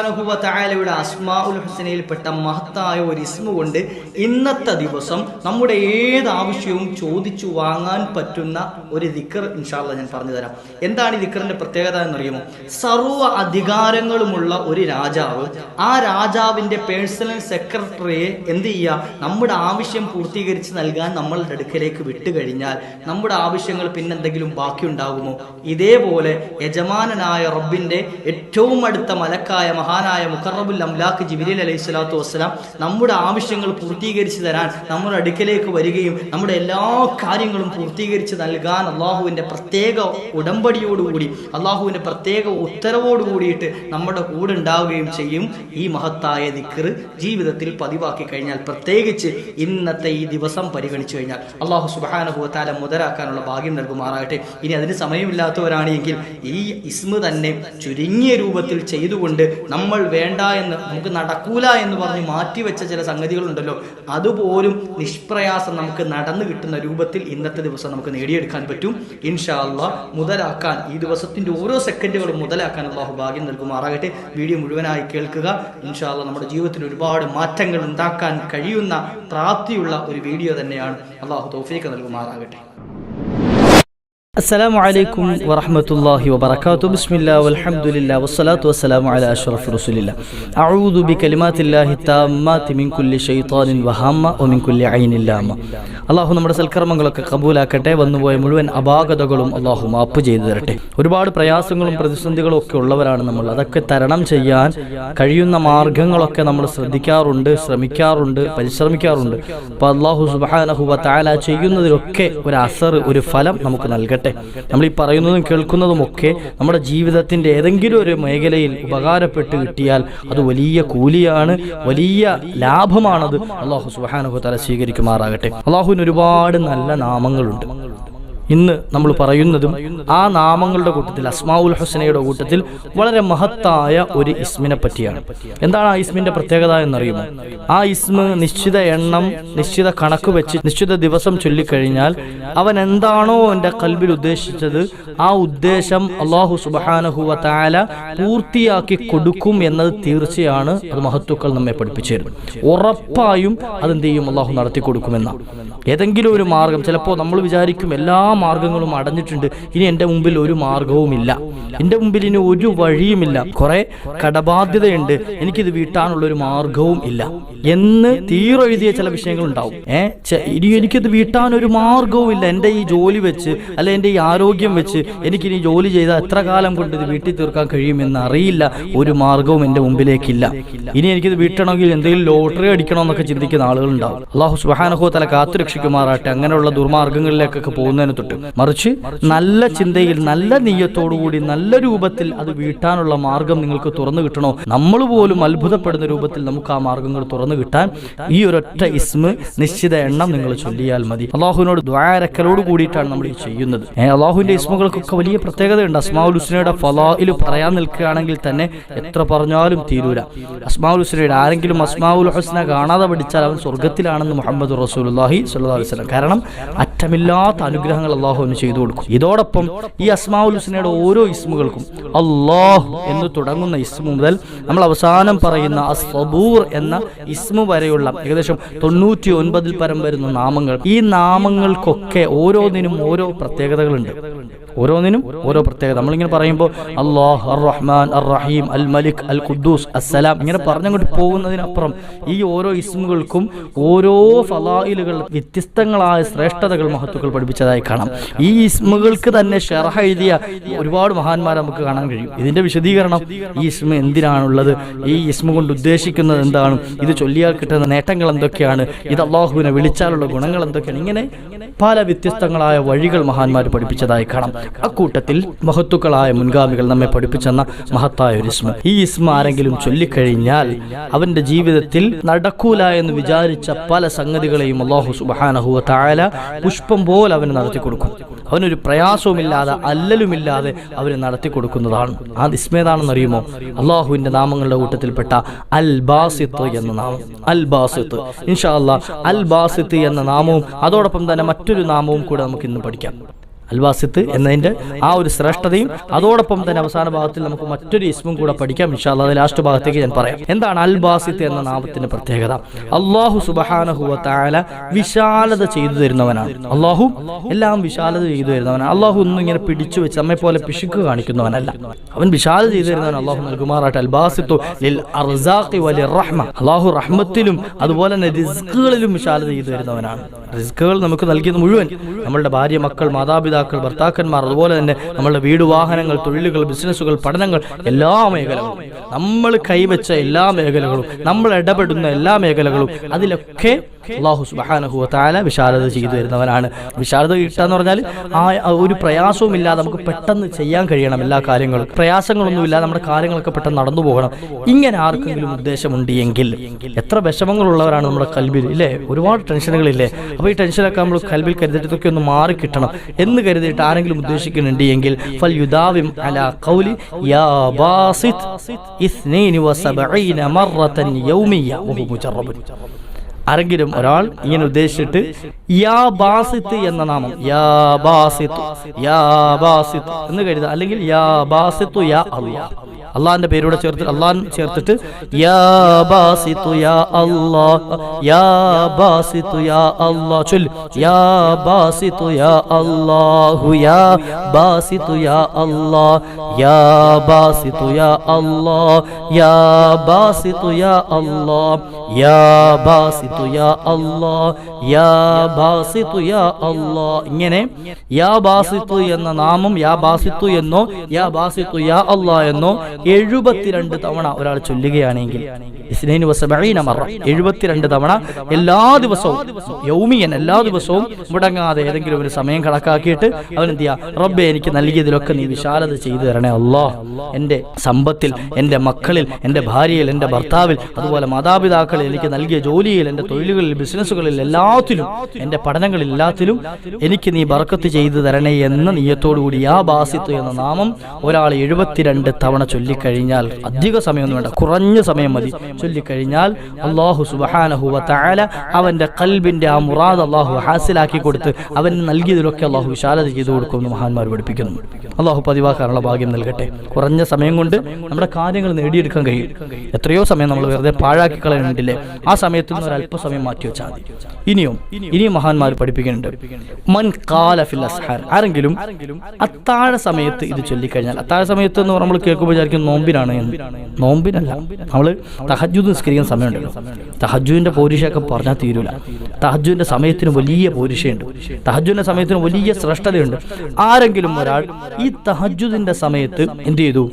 യുടെ അസ്മാഉൽ ഹുസനയിൽപ്പെട്ട മഹത്തായ ഒരു ഇസ്മ കൊണ്ട് ഇന്നത്തെ ദിവസം നമ്മുടെ ഏത് ആവശ്യവും ചോദിച്ചു വാങ്ങാൻ പറ്റുന്ന ഒരു ദിക്കർ ഇൻഷാല്ല ഞാൻ പറഞ്ഞു തരാം. എന്താണ് ഈ ദിക്കറിന്റെ പ്രത്യേകത എന്നറിയുമോ? സർവ അധികാരങ്ങളുമുള്ള ഒരു രാജാവ് ആ രാജാവിന്റെ പേഴ്സണൽ സെക്രട്ടറിയെ എന്ത് ചെയ്യുക നമ്മുടെ ആവശ്യം പൂർത്തീകരിച്ച് നൽകാൻ നമ്മളുടെ അടുക്കലേക്ക് വിട്ടു കഴിഞ്ഞാൽ നമ്മുടെ ആവശ്യങ്ങൾ പിന്നെന്തെങ്കിലും ബാക്കിയുണ്ടാകുമോ? ഇതേപോലെ യജമാനനായ റബ്ബിന്റെ ഏറ്റവും അടുത്ത മലക്കായ മഹാനായ മുഖറബുൽ അംലാഖ് ജിബിലിൽ അലൈഹി സ്വലാത്തു വസ്സലാം നമ്മുടെ ആവശ്യങ്ങൾ പൂർത്തീകരിച്ച് തരാൻ നമ്മുടെ അടുക്കലേക്ക് വരികയും നമ്മുടെ എല്ലാ കാര്യങ്ങളും പൂർത്തീകരിച്ച് നൽകാൻ അള്ളാഹുവിന്റെ പ്രത്യേക ഉടമ്പടിയോടുകൂടി അള്ളാഹുവിന്റെ പ്രത്യേക ഉത്തരവോട് കൂടിയിട്ട് നമ്മുടെ കൂടെ ഉണ്ടാവുകയും ചെയ്യും. ഈ മഹത്തായ ദിക്കറ് ജീവിതത്തിൽ പതിവാക്കി കഴിഞ്ഞാൽ പ്രത്യേകിച്ച് ഇന്നത്തെ ഈ ദിവസം പരിഗണിച്ചു കഴിഞ്ഞാൽ അള്ളാഹു സുബാനുഭവത്താല മുതലാക്കാനുള്ള ഭാഗ്യം നൽകുമാറാകട്ടെ. ഇനി അതിന് സമയമില്ലാത്തവരാണെങ്കിൽ ഈ ഇസ്മ തന്നെ ചുരുങ്ങിയ രൂപത്തിൽ ചെയ്തുകൊണ്ട് നമ്മൾ വേണ്ട എന്ന് നമുക്ക് നടക്കൂല എന്ന് പറഞ്ഞ് മാറ്റിവെച്ച ചില സംഗതികളുണ്ടല്ലോ. അതുപോലും നിഷ്പ്രയാസം നമുക്ക് നടന്നു കിട്ടുന്ന രൂപത്തിൽ ഇന്നത്തെ ദിവസം നമുക്ക് നേടിയെടുക്കാൻ പറ്റും. ഇൻഷാ മുതലാക്കാൻ ഈ ദിവസത്തിന്റെ ഓരോ സെക്കൻഡുകളും മുതലാക്കാൻ അള്ളാഹു ഭാഗ്യം നൽകുമാറാകട്ടെ. വീഡിയോ മുഴുവനായി കേൾക്കുക. ഇൻഷാ നമ്മുടെ ജീവിതത്തിൽ ഒരുപാട് മാറ്റങ്ങൾ ഉണ്ടാക്കാൻ കഴിയുന്ന പ്രാപ്തിയുള്ള ഒരു വീഡിയോ തന്നെയാണ്. അള്ളാഹു തോഫീക്ക് നൽകുമാറാകട്ടെ. السلام عليكم ورحمة الله وبركاته بسم الله والحمد لله والصلاة والسلام على أشرف رسول الله أعوذ بكلمات الله التامات من كل شيطان وهامة ومن كل عين لامة അള്ളാഹു നമ്മുടെ സൽക്കർമ്മങ്ങളൊക്കെ കബൂലാക്കട്ടെ വന്നുപോയ മുഴുവൻ അപാകതകളും അള്ളാഹു മാപ്പ് ചെയ്തു തരട്ടെ ഒരുപാട് പ്രയാസങ്ങളും പ്രതിസന്ധികളും ഒക്കെ ഉള്ളവരാണ് നമ്മൾ അതൊക്കെ തരണം ചെയ്യാൻ കഴിയുന്ന മാർഗങ്ങളൊക്കെ നമ്മൾ ശ്രദ്ധിക്കാറുണ്ട് ശ്രമിക്കാറുണ്ട് പരിശ്രമിക്കാറുണ്ട് അപ്പോൾ അള്ളാഹു സുബാനഹുബ താല ചെയ്യുന്നതിലൊക്കെ ഒരു അസർ ഒരു ഫലം നമുക്ക് നൽകട്ടെ നമ്മൾ ഈ പറയുന്നതും കേൾക്കുന്നതും ഒക്കെ നമ്മുടെ ജീവിതത്തിന്റെ ഏതെങ്കിലും ഒരു മേഖലയിൽ ഉപകാരപ്പെട്ട് കിട്ടിയാൽ അത് വലിയ കൂലിയാണ് വലിയ ലാഭമാണത്. അള്ളാഹു സുബാനഹു തല സ്വീകരിക്കുമാറാകട്ടെ. അള്ളാഹുവിന് ഒരുപാട് നല്ല നാമങ്ങളുണ്ട്. ഇന്ന് നമ്മൾ പറയുന്നതും ആ നാമങ്ങളുടെ കൂട്ടത്തിൽ അസ്മാഉൽ ഹുസനയുടെ കൂട്ടത്തിൽ വളരെ മഹത്തായ ഒരു ഇസ്മിനെ പറ്റിയാണ്. എന്താണ് ആ ഇസ്മിന്റെ പ്രത്യേകത എന്നറിയുമോ? ആ ഇസ്മ നിശ്ചിത എണ്ണം നിശ്ചിത കണക്ക് വെച്ച് നിശ്ചിത ദിവസം ചൊല്ലിക്കഴിഞ്ഞാൽ അവൻ എന്താണോ എന്റെ കൽബിൽ ഉദ്ദേശിച്ചത് ആ ഉദ്ദേശം അള്ളാഹു സുബാനഹുവ താല പൂർത്തിയാക്കി കൊടുക്കും എന്നത് തീർച്ചയാണ് അത് മഹത്വക്കൾ നമ്മെ പഠിപ്പിച്ചു ഉറപ്പായും അതെന്ത് ചെയ്യും? അള്ളാഹു നടത്തി കൊടുക്കുമെന്നാണ് ഏതെങ്കിലും ഒരു മാർഗം. ചിലപ്പോൾ നമ്മൾ വിചാരിക്കും എല്ലാ മാർഗങ്ങളും അടഞ്ഞിട്ടുണ്ട്. ഇനി എന്റെ മുമ്പിൽ ഒരു മാർഗവുമില്ല. എന്റെ മുമ്പിൽ ഇനി ഒരു വഴിയുമില്ല. കുറെ കടബാധ്യതയുണ്ട്. എനിക്കിത് വീട്ടാനുള്ള ഒരു മാർഗവും ഇല്ല. എന്ന് തീരെഴുതിയ ചില വിഷയങ്ങൾ ഉണ്ടാവും ഏ ചെ- ഇനി എനിക്കിത് വീട്ടാൻ ഒരു മാർഗവും ഇല്ല. എന്റെ ഈ ജോലി വെച്ച് അല്ലെ എന്റെ ഈ ആരോഗ്യം വെച്ച് എനിക്കിനി ജോലി ചെയ്താൽ എത്ര കാലം കൊണ്ട് ഇത് വീട്ടിൽ തീർക്കാൻ കഴിയുമെന്ന് അറിയില്ല. ഒരു മാർഗവും എന്റെ മുമ്പിലേക്കില്ല. ഇനി എനിക്കിത് വീട്ടണമെങ്കിൽ എന്തെങ്കിലും ലോട്ടറി അടിക്കണമെന്നൊക്കെ ചിന്തിക്കുന്ന ആളുകളുണ്ടാവും. അള്ളാഹു സുബാനഹോ തല കാത്തു രക്ഷിക്കുമാറാട്ടെ അങ്ങനെയുള്ള ദുർമാർഗങ്ങളിലേക്കൊക്കെ പോകുന്നതിന് തൊട്ട് മറിച്ച് നല്ല ചിന്തയിൽ നല്ല നീയത്തോടുകൂടി നല്ല രൂപത്തിൽ അത് വീട്ടാനുള്ള മാർഗം നിങ്ങൾക്ക് തുറന്നു കിട്ടണോ? നമ്മൾ പോലും അത്ഭുതപ്പെടുന്ന രൂപത്തിൽ നമുക്ക് ആ മാർഗങ്ങൾ തുറന്നു കിട്ടാൻ ഈ ഒരൊറ്റ ഇസ്മ നിശ്ചിത എണ്ണം നിങ്ങൾ ചൊല്ലിയാൽ മതി. അള്ളാഹുവിനോട് ദ്വാരക്കലോട് കൂടിയിട്ടാണ് നമ്മൾ ഈ ചെയ്യുന്നത്. അള്ളാഹുവിന്റെ ഇസ്മുകൾക്കൊക്കെ വലിയ പ്രത്യേകതയുണ്ട്. അസ്മാഉൽ ഹുസ്നയുടെ ഫലായിൽ പറയാൻ നിൽക്കുകയാണെങ്കിൽ തന്നെ എത്ര പറഞ്ഞാലും തീരൂല. അസ്മാഉൽ ഹുസ്നയുടെ ആരെങ്കിലും അസ്മാഉൽ ഹുസ്ന കാണാതെ പഠിച്ചാൽ അവൻ സ്വർഗത്തിലാണെന്ന് മുഹമ്മദ് റസൂലുള്ളാഹി സ്വല്ലല്ലാഹു അലൈഹി വസ്ലം കാരണം അറ്റമില്ലാത്ത അനുഗ്രഹങ്ങൾ അള്ളാഹുവിന് ചെയ്തു കൊടുക്കും. ഇതോടൊപ്പം ഈ അസ്മാഉൽ ഹുസ്നയുടെ ഓരോ ഇസ്മുകൾക്കും അള്ളാഹു എന്ന് തുടങ്ങുന്ന ഇസ്മു മുതൽ നമ്മൾ അവസാനം പറയുന്ന അസബൂർ എന്ന ഇസ്മു വരെയുള്ള ഏകദേശം തൊണ്ണൂറ്റി ഒൻപതിൽ പരം വരുന്ന നാമങ്ങൾ. ഈ നാമങ്ങൾക്കൊക്കെ ഓരോന്നിനും ഓരോ പ്രത്യേകതകളുണ്ട്. ഓരോന്നിനും ഓരോ പ്രത്യേകത. നമ്മളിങ്ങനെ പറയുമ്പോൾ അള്ളാഹ് അർ റഹ്മാൻ അർ റഹീം അൽ മലിക് അൽ ഖുദ്ദൂസ് അസ്സലാം ഇങ്ങനെ പറഞ്ഞങ്ങോട്ട് പോകുന്നതിനപ്പുറം ഈ ഓരോ ഇസ്മുകൾക്കും ഓരോ ഫലായിലുകൾ വ്യത്യസ്തങ്ങളായ ശ്രേഷ്ഠതകൾ മഹത്വക്കൾ പഠിപ്പിച്ചതായി കാണാം. ഈ ഇസ്മുകൾക്ക് തന്നെ ഷെറഹ എഴുതിയ ഒരുപാട് മഹാന്മാരെ നമുക്ക് കാണാൻ കഴിയും. ഇതിന്റെ വിശദീകരണം ഈ ഇസ്മ എന്തിനാണുള്ളത്? ഈ ഇസ്മ കൊണ്ട് ഉദ്ദേശിക്കുന്നത് എന്താണ്? ഇത് ചൊല്ലിയാൽ കിട്ടുന്ന നേട്ടങ്ങൾ എന്തൊക്കെയാണ്? ഇത് അള്ളാഹുവിനെ വിളിച്ചാലുള്ള ഗുണങ്ങൾ എന്തൊക്കെയാണ്? ഇങ്ങനെ പല വ്യത്യസ്തങ്ങളായ വഴികൾ മഹാന്മാർ പഠിപ്പിച്ചതായി കാണാം. അക്കൂട്ടത്തിൽ മഹത്തുക്കളായ മുൻഗാമികൾ നമ്മെ പഠിപ്പിച്ചെന്ന മഹത്തായ ഒരു ഇസ്മ. ഈ ഇസ്മ ആരെങ്കിലും ചൊല്ലിക്കഴിഞ്ഞാൽ അവന്റെ ജീവിതത്തിൽ നടക്കൂല എന്ന് വിചാരിച്ച പല സംഗതികളെയും അള്ളാഹു സുബാനഹുവ തായാല പുഷ്പം പോലെ അവന് നടത്തി കൊടുക്കും. അവനൊരു പ്രയാസവുമില്ലാതെ അല്ലലുമില്ലാതെ അവന് നടത്തി കൊടുക്കുന്നതാണ്. ആ ഇസ്മേതാണെന്ന് അറിയുമോ? അള്ളാഹുവിന്റെ നാമങ്ങളുടെ കൂട്ടത്തിൽപ്പെട്ട അൽ ബാസിത്ത് എന്ന നാമം. അൽ ബാസിത്ത് ഇൻഷാ അല്ലാ അൽ ബാസിത്ത് എന്ന നാമവും അതോടൊപ്പം തന്നെ മറ്റൊരു നാമവും കൂടെ നമുക്ക് ഇന്ന് പഠിക്കാം. അൽബാസിത്ത് എന്നതിന്റെ ആ ഒരു ശ്രേഷ്ഠതയും അതോടൊപ്പം തന്നെ അവസാന ഭാഗത്തിൽ നമുക്ക് മറ്റൊരു ഇസ്മും കൂടെ പഠിക്കാം. ഇൻഷാല്ല അത് ലാസ്റ്റ് ഭാഗത്തേക്ക് ഞാൻ പറയാം. എന്താണ് അൽബാസിത്ത് എന്ന നാമത്തിന്റെ പ്രത്യേകത? അള്ളാഹു സുബഹാനഹുവ താല വിശാലത ചെയ്തു തരുന്നവനാണ്. അള്ളാഹു എല്ലാം വിശാലത ചെയ്തു തരുന്നവനാണ്. അള്ളാഹു ഒന്നും ഇങ്ങനെ പിടിച്ചു വെച്ച് നമ്മെ പോലെ പിശുക്ക് കാണിക്കുന്നവനല്ല. അവൻ വിശാലത ചെയ്തു തരുന്നവൻ അള്ളാഹു നൽകുമാറാട്ട് അൽബാസിത്തു അള്ളാഹു റഹ്മത്തിലും അതുപോലെ തന്നെ റിസ്കുകളിലും വിശാലത ചെയ്തു തരുന്നവനാണ്. റിസ്കുകൾ നമുക്ക് നൽകിയത് മുഴുവൻ നമ്മളുടെ ഭാര്യ മക്കൾ മാതാപിതാക്കൾ ഭർത്താക്കന്മാർ അതുപോലെ തന്നെ നമ്മളുടെ വീട് വാഹനങ്ങൾ തൊഴിലുകൾ ബിസിനസ്സുകൾ പഠനങ്ങൾ എല്ലാ മേഖലകളും. നമ്മൾ കൈവച്ച എല്ലാ മേഖലകളും നമ്മൾ ഇടപെടുന്ന എല്ലാ മേഖലകളും അതിലൊക്കെ അള്ളാഹു സുബാനഹു താല വിശാലത ചെയ്തു വരുന്നവനാണ് വിശാലത കിട്ടുക എന്ന് പറഞ്ഞാൽ ആ ഒരു പ്രയാസവും ഇല്ലാതെ നമുക്ക് പെട്ടെന്ന് ചെയ്യാൻ കഴിയണം എല്ലാ കാര്യങ്ങളും. പ്രയാസങ്ങളൊന്നുമില്ലാതെ നമ്മുടെ കാര്യങ്ങളൊക്കെ പെട്ടെന്ന് നടന്നു പോകണം. ഇങ്ങനെ ആർക്കെങ്കിലും ഉദ്ദേശമുണ്ട് എങ്കിൽ എത്ര വിഷമങ്ങളുള്ളവരാണ് നമ്മുടെ കൽബിൽ ഇല്ലേ? ഒരുപാട് ടെൻഷനുകളില്ലേ? അപ്പോൾ ഈ ടെൻഷനൊക്കെ നമ്മൾ കൽബിൽ കരുതിയിട്ട് ഇതൊക്കെ ഒന്ന് മാറി കിട്ടണം. എന്ന് കരുതിയിട്ട് ആരെങ്കിലും ഉദ്ദേശിക്കുന്നുണ്ട് എങ്കിൽ ഫൽ യുദാവിം അല ഖൗലി യാ ബാസിത് ഇസ്നൈനി വസബഈന മറതൻ യൗമിയ വഹു മുജറബുൻ. ആരെങ്കിലും ഒരാൾ ഇങ്ങനെ ഉദ്ദേശിച്ചിട്ട് യാ ബാസിത്ത് എന്ന നാമം യാ ബാസിത്തു യാ ബാസിത്തു എന്ന് കരുതുക. അല്ലെങ്കിൽ യാ ബാസിത്തു യാ അള്ളാ. അള്ളാഹിന്റെ പേരൂടെ ചേർത്ത് അള്ളാൻ ചേർത്തിട്ട് യാ ബാസിത്തു യാ അള്ളാ. യാ ബാസിത്തു യാ അള്ളാ. ചൊല്ല് യാ ബാസിത്തു യാ അള്ളാഹു. യാ ബാസിത്തു യാ അള്ളാ. യാ ബാസിത്തു യാ അള്ളാ. യാ ബാസിത്തു യാ അള്ളാ. باسط الله باسط الله ഇങ്ങനെ യാ ബാസിത്തു എന്ന നാമം യാ ബാസിത്തു എന്നോ യാ ബാസിത്തു യാ അള്ളാ എന്നോ എഴുപത്തിരണ്ട് തവണ ഒരാൾ ചൊല്ലുകയാണെങ്കിൽ ഇസ്നൈന് വസബഈന മറ. എഴുപത്തിരണ്ട് തവണ എല്ലാ ദിവസവും യൗമിയൻ എല്ലാ ദിവസവും മുടങ്ങാതെ ഏതെങ്കിലും ഒരു സമയം കണക്കാക്കിയിട്ട് അവൻ എന്ത് ചെയ്യാ? റബ്ബെ എനിക്ക് നൽകിയതിലൊക്കെ നീ വിശാലത ചെയ്തു തരണേ അള്ളാഹ് എന്റെ സമ്പത്തിൽ എന്റെ മക്കളിൽ എന്റെ ഭാര്യയിൽ എന്റെ ഭർത്താവിൽ അതുപോലെ മാതാപിതാക്കളിൽ എനിക്ക് നൽകിയ ജോലിയിൽ എന്റെ തൊഴിലുകളിൽ ബിസിനസ്സുകളിൽ എല്ലാത്തിലും എന്റെ പഠനങ്ങളിൽ എല്ലാത്തിലും എനിക്ക് നീ ബർക്കത്ത് ചെയ്തു തരണേ എന്ന നീയത്തോടുകൂടി ആ ബാസിത്തു എന്ന നാമം ഒരാൾ എഴുപത്തിരണ്ട് തവണ ചൊല്ലിക്കഴിഞ്ഞാൽ അധിക സമയമൊന്നും വേണ്ട കുറഞ്ഞ സമയം മതി. ചൊല്ലിക്കഴിഞ്ഞാൽ അള്ളാഹു സുബഹാനഹുവ തആല അവന്റെ കൽബിന്റെ ആ മുറാദ് അള്ളാഹു ഹാസിലാക്കി കൊടുത്ത് അവന് നൽകിയതിലൊക്കെ അള്ളാഹു വിശാലത ചെയ്തു കൊടുക്കുമെന്ന് മഹാന്മാർ പഠിപ്പിക്കുന്നു. അള്ളാഹു പതിവാക്കാനുള്ള ഭാഗ്യം നൽകട്ടെ. കുറഞ്ഞ സമയം കൊണ്ട് നമ്മുടെ കാര്യങ്ങൾ നേടിയെടുക്കാൻ കഴിയും. എത്രയോ സമയം നമ്മൾ വെറുതെ പാഴാക്കി കളയുന്നുണ്ടില്ലേ ആ സമയത്ത് നിന്ന് ഒരല്പസമയം മാറ്റി വെച്ചാൽ മതി. ഇനിയും ഇനിയും മഹാന്മാർ പഠിപ്പിക്കുന്നുണ്ട്. മൻ കാല ഫിൽ ആരെങ്കിലും അത്താഴ സമയത്ത് ഇത് ചൊല്ലിക്കഴിഞ്ഞാൽ അത്താഴ സമയത്ത് എന്ന് നമ്മൾ കേൾക്കുമ്പോൾ വിചാരിക്കും നോമ്പിനാണ് എന്ന്. നോമ്പിനല്ല. നമ്മൾ തഹജുദ് നിസ്കരിക്കുന്ന സമയമുണ്ടല്ലോ. തഹജുവിന്റെ പോരിഷയൊക്കെ പറഞ്ഞാൽ തീരൂല. തഹജുവിന്റെ സമയത്തിന് വലിയ പോരിഷയുണ്ട് തഹജുവിന്റെ സമയത്തിന് വലിയ ശ്രേഷ്ഠതയുണ്ട്. ആരെങ്കിലും ഒരാൾ ഈ തഹജുദിന്റെ സമയത്ത് എന്ത് ചെയ്തു?